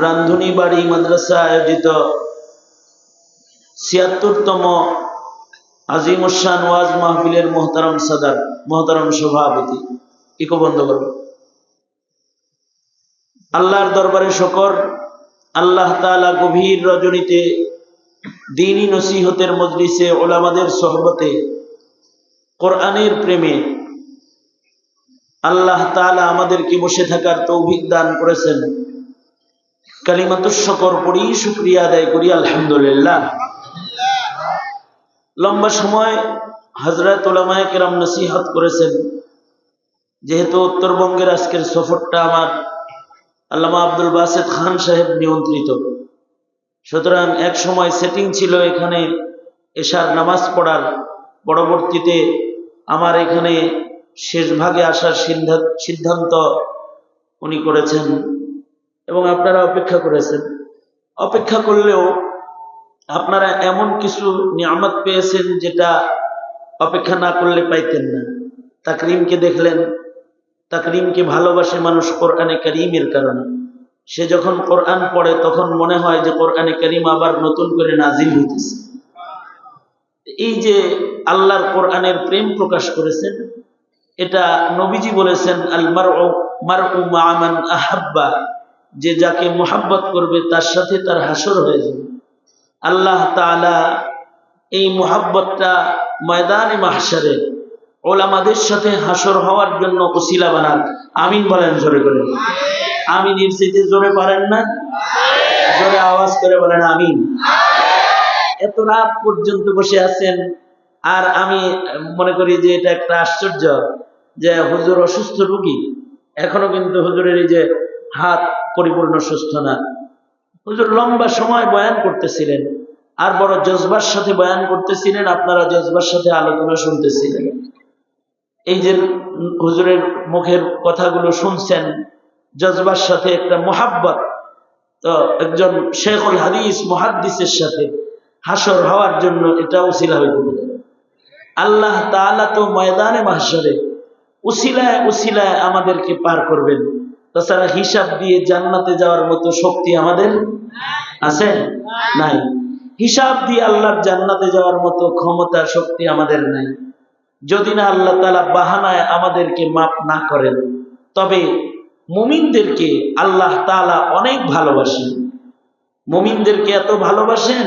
রান্ধুনি বাড়ি মাদ্রাসা আয়োজিত। ছিয়াত্তরতম আজিম উসান ওয়াজ মাহফিলের মোহতারাম সাদার মোহতারাম সভাপতি। ইকো বন্ধ করো? আল্লাহর দরবারে শকর, আল্লাহ তাআলা গভীর রজনীতে দিনী নসিহতের মজলিসে ওলামাদের সহবতে কোরআনের প্রেমে আল্লাহ তাআলা আমাদেরকে বসে থাকার তৌভিক দান করেছেন। কালিমাতুর শকর পড়ি, শুক্রিয়া আদায় করি, আলহামদুলিল্লাহ। লম্বা সময় হজরত কেরাম নসিহত করেছেন। যেহেতু উত্তরবঙ্গের আজকের সফরটা আমার আল্লামা আব্দুল বাসেদ খান সাহেব নিয়ন্ত্রিত। সুতরাং এক সময় সেটিং ছিল এখানে এশার নামাজ পড়ার। পরবর্তীতে আমার এখানে শেষ ভাগে আসার সিদ্ধা- সিদ্ধান্ত উনি করেছেন। এবং আপনারা অপেক্ষা করেছেন। অপেক্ষা করলেও আপনারা এমন কিছু নিয়ামত পেয়েছেন যেটা অপেক্ষা না করলে পাইতেন না। তাকরিমকে দেখলেন, তাকরিমকে ভালোবাসে মানুষ কোরআনে করিমের কারণে। সে যখন কোরআন পড়ে, তখন মনে হয় যে কোরআনে করিম আবার নতুন করে নাজিল হইতেছে। এই যে আল্লাহর কোরআনের প্রেম প্রকাশ করেছেন, এটা নবীজি বলেছেন, আল মার মার আহাব্বা। যে যাকে মোহাব্বত করবে, তার সাথে তার হাসর হয়ে যাবে। আল্লাহ তাআলা এই মোহাব্বতটা ময়দানে মাহসারে ওলামাদের সাথে হাসর হওয়ার জন্য ওসিলা বানান। আমিন বলেন জোরে করে। আমিন চাইতে জোরে পারেন না? জোরে আওয়াজ করে বলেন আমিন। এত রাত পর্যন্ত বসে আছেন, আর আমি মনে করি যে এটা একটা আশ্চর্য যে হুজুর অসুস্থ রুগী। এখনও কিন্তু হুজুরের এই যে হাত পরিপূর্ণ সুস্থ না। হুজুর লম্বা সময় বয়ান করতেছিলেন। আর বড় জজবার সাথে বয়ান করতেছিলেন, আপনারা জজবার সাথে আলোচনা শুনতেছিলেন। এই যে হুজুরের মুখের কথাগুলো শুনছেন, জজবার সাথে একটা মোহাব্বত। তো একজন শেখুল হাদিস মুহাদ্দিসের সাথে হাসর হওয়ার জন্য এটা উসিলা হইতে পারে। আল্লাহ তাআলা তো ময়দানে মাহশরে উসিলায় উসিলায় আমাদেরকে পার করবেন। তাছাড়া হিসাব দিয়ে জান্নাতে যাওয়ার মতো শক্তি আমাদের আছে? নাই। হিসাব দিয়ে আল্লাহর জান্নাতে যাওয়ার মতো ক্ষমতা শক্তি আমাদের নাই। যদি না আল্লাহ তালা বাহানায় আমাদেরকে মাপ না করেন, তবে মুমিনদেরকে আল্লাহ তাআলা অনেক ভালোবাসেন। মুমিনদেরকে এত ভালোবাসেন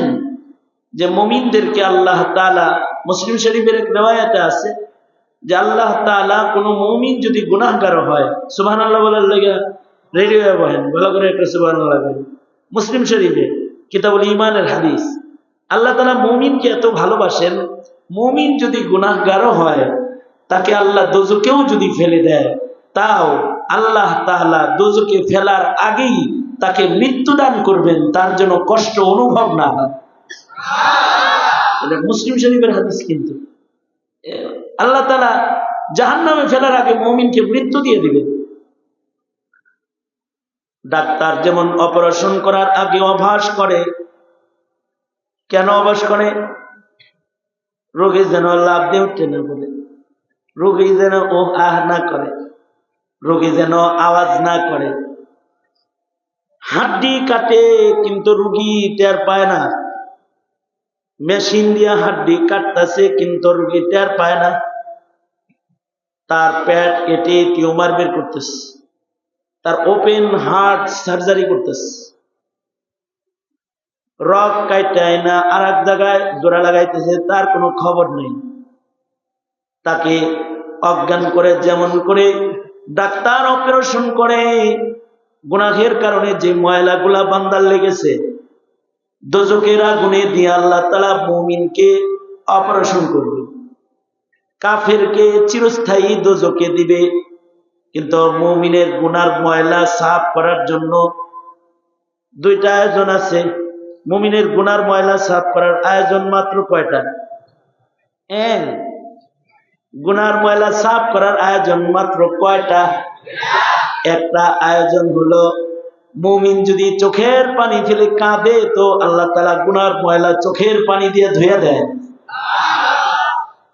যে মুমিনদেরকে আল্লাহ তাআলা মুসলিম শরীফের এক রেওয়ায়াতে আছে যে আল্লাহ তাআলা কোনো মুমিন যদি গুনাহগার হয়, সুবহানাল্লাহ বলার লেগে রেডি হয়ে বহেন ভালো করে একটা সুবহানাল্লাহ বলেন। মুসলিম শরীফে কিতাবুল ইমানের হাদিস, আল্লাহ তাআলা মুমিনকে এত ভালোবাসেন, মুমিন যদি গুনাহগারও হয়, তাকে আল্লাহ দোজকেও যদি ফেলে দেয়, তাও আল্লাহ তাআলা দোজকে ফেলার আগেই তাকে মৃত্যুদান করবেন, তার জন্য কষ্ট অনুভব না। হয় মুসলিম শরীফের হাদিস কিন্তু। আল্লাহ তালা জাহান নামে ফেলার আগে মমিনকে মৃত্যু দিয়ে দিবেন ডাক্তার যেমন অপারেশন করার আগে অভাস করে, কেন অভাস করে? রোগী যেন লাভ দিয়ে উঠতে না বলে। রোগী যেন ও আহ না করে। রোগী যেন আওয়াজ না করে। হাড্ডি কাটে, কিন্তু রুগী টের পায় না। মেশিন দিয়া হাড্ডি কাটতেছে, কিন্তু রুগী টের পায় না। তার প্যাট কেটে টিউমার বের করতেছে। তার ওপেন হার্ট সার্জারি করতেছে। রক কাইটায় না আর এক জায়গায় জোড়া লাগাইতেছে, তার কোনো খবর নেই। তাকে অজ্ঞান করে যেমন করে ডাক্তার অপারেশন করে, গুনাহের কারণে যে ময়লাগুলা বান্দার লেগেছে দোজকের আগুনে দিয়ে আল্লাহ তালা মমিনকে অপারেশন করবে। কাফেরকে চিরস্থায়ী দোজকে দিবে। কিন্তু মমিনের গুনার ময়লা সাফ করার জন্য দুইটা আয়োজন আছে। মুমিনের গুনার ময়লা সাফ করার আয়োজন মাত্র কয়টা? এক, গুনার ময়লা সাফ করার আয়োজন মাত্র কয়টা? একটা আয়োজন হলো মুমিন যদি চোখের পানি ফেলে কাঁদে, তো আল্লাহ তালা গুনার ময়লা চোখের পানি দিয়ে ধুয়ে দেয়।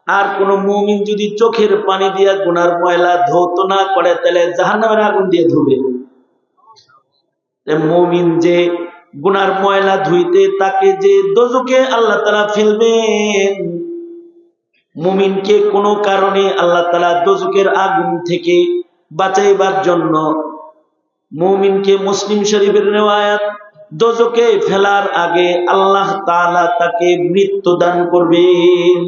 আর কোন মুমিন যদি চোখের পানি দিয়ে গুনার ময়লা ধৌত না করে, তাহলে জাহান্নামের আগুন দিয়ে ধুবে। মমিন যে গুনার ময়লা ধুইতে, তাকে যে দোজকে আল্লাহ তালা ফেলবেন, মুমিনকে কোনো কারণে আল্লাহ তালা দোজকের আগুন থেকে বাঁচাইবার জন্য মুমিনকে মুসলিম শরীফের নেওয়ায়াত দোজকে ফেলার আগে আল্লাহ তাআলা তাকে মৃত্যু দান করবেন।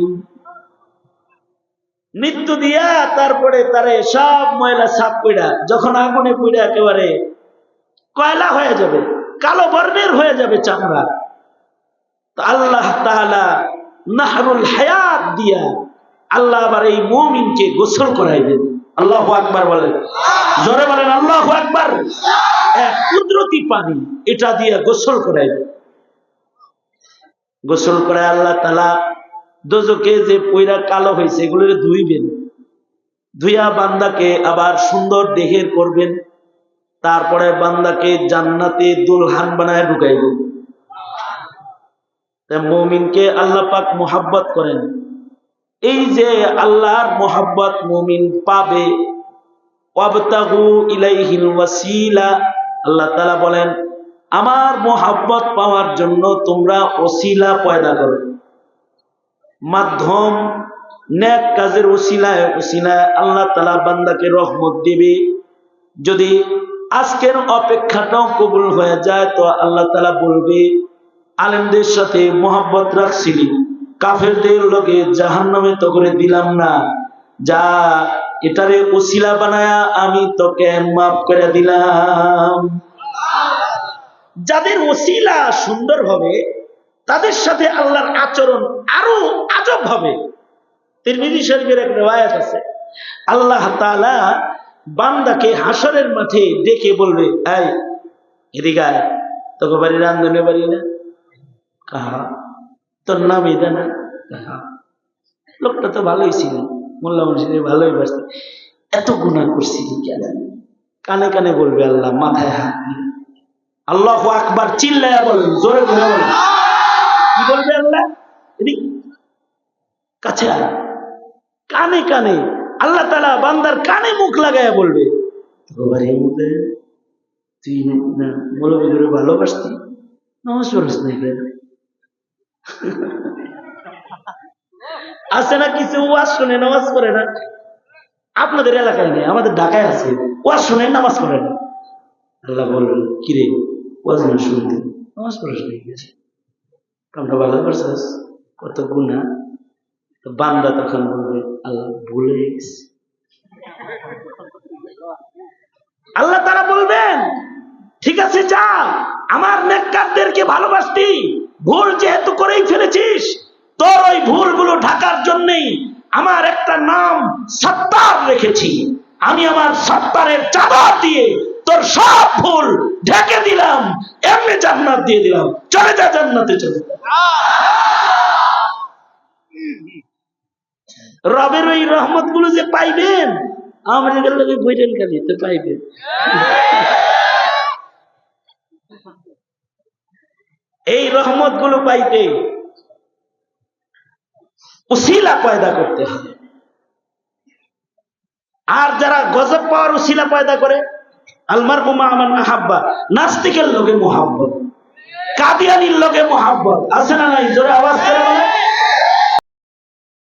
মৃত্যু দিয়া তারপরে তারে সব ময়লা সাফ কইরা যখন আগুনে পুড়ে একেবারে কয়লা হয়ে যাবে, কালো বর্ণের হয়ে যাবে চামড়া। আল্লাহ তাআলা নাহরুল হায়াত দিয়া আল্লাহ আবার এই মুমিনকে গোসল করাইবেন। আল্লাহ আকবার বলেন। জোরে বলেন, আল্লাহ আকবার। এক কুদরতি পানি, এটা দিয়ে গোসল করাইবেন গোসল করে আল্লাহ তালা দোজকে যে পয়রা কালো হয়েছে এগুলো ধুইবেন। ধুইয়া বান্দাকে আবার সুন্দর দেহের করবেন। তারপরে বান্দাকে জান্নাতে দুলহান বানায় ঢুকাইবেন। মমিনকে আল্লাহ পাক মোহাব্বত করেন। এই যে আল্লাহর মোহাব্বত মমিন পাবে আল্লাহ তাআলা বলেন, আমার মোহাব্বত পাওয়ার জন্য তোমরা ওসিলা পয়দা করো। মাধ্যম ন্যাক কাজের ওসিলায় ওসিলায় আল্লাহ তালা বান্দাকে রহমত দিবে। যদি আজকের অপেক্ষাটাও কবুল হয়ে যায়, তো আল্লাহ তালা বলবে, আলেমদের সাথে মোহাব্বত রাখছিলি। কাফেরদের লোকে জাহান নামে তো করে দিলাম না। যা এটারে ওসিলা বানায়া আমি তোকে মাফ করে দিলাম। যাদের ওসিলা সুন্দর হবে, তাদের সাথে আল্লাহর আচরণ আরও আজব হবে। তিরমিজি শরীফের এক রেওয়ায়াত আছে। আল্লাহ তাআলা বান্দাকে হাসরের মাঠে ডেকে বলবে, এই, এদিকে আয়। তোকে বাড়ি রান্ধনে বাড়ি না? কাহা? তোর নাম এটা না? লোকটা তো ভালোই ছিল মোল্লা মসজিদে ভালোই বাসছে এত গুণা করছিলি কেন? কানে কানে বলবে আল্লাহ মাথায় হাত দিয়ে। আল্লাহ আকবার চিল্লায়া বলেন জোরে বলে। বলেন কি বলবে আল্লাহ? এদিক কাছে আয়। কানে কানে আল্লাহ তালা বান্দার কানে মুখ লাগায় বলবে তুই না মৌলবী করে ভালোবাসতি? নামাজ পড়িস না কেন আছে না কিছু? ওয়াজ শুনে নামাজ পড়ে না। আপনাদের এলাকায় নেই, আমাদের ঢাকায় আছে। ওয়াজ শুনে নামাজ পড়ে না। আল্লাহ বলবেন কিরে, ওয়াজ না শুনতে? নামাজ পড়িস না গেছে আমরা ভালো করছিস? কত গুণা তো বান্দা তখন বলবে, আল্লাহ ভুলে গেছি। আল্লাহ তারা বলবেন ঠিক আছে যা আমার নেককারদেরকে ভালোবাসতি। ভুল যেহেতু করেই ফেলেছিস, তোর ওই ভুলগুলো ঢাকার জন্যই আমার একটা নাম সত্তার রেখেছি। আমি আমার সত্তারের চাদর দিয়ে তোর সব ভুল ঢেকে দিলাম, এমনি জান্নাত দিয়ে দিলাম। চলে যা জান্নাতে, চলে। রবের ওই রহমতগুলো যে পাইবেন আমাদের লোকে বইটেন খালি, তো পাইবেন। এই রহমতগুলো পাইতে উসিলা পয়দা করতে হবে আর যারা গজব পাওয়ার উসিলা পয়দা করে আলমার বুমা আমার আহাব্বা, নাস্তিকের লোকে মোহাব্বত, কাদিয়ানির লোকে মোহাব্বত, আছে না নাই জোরে আওয়াজ করে।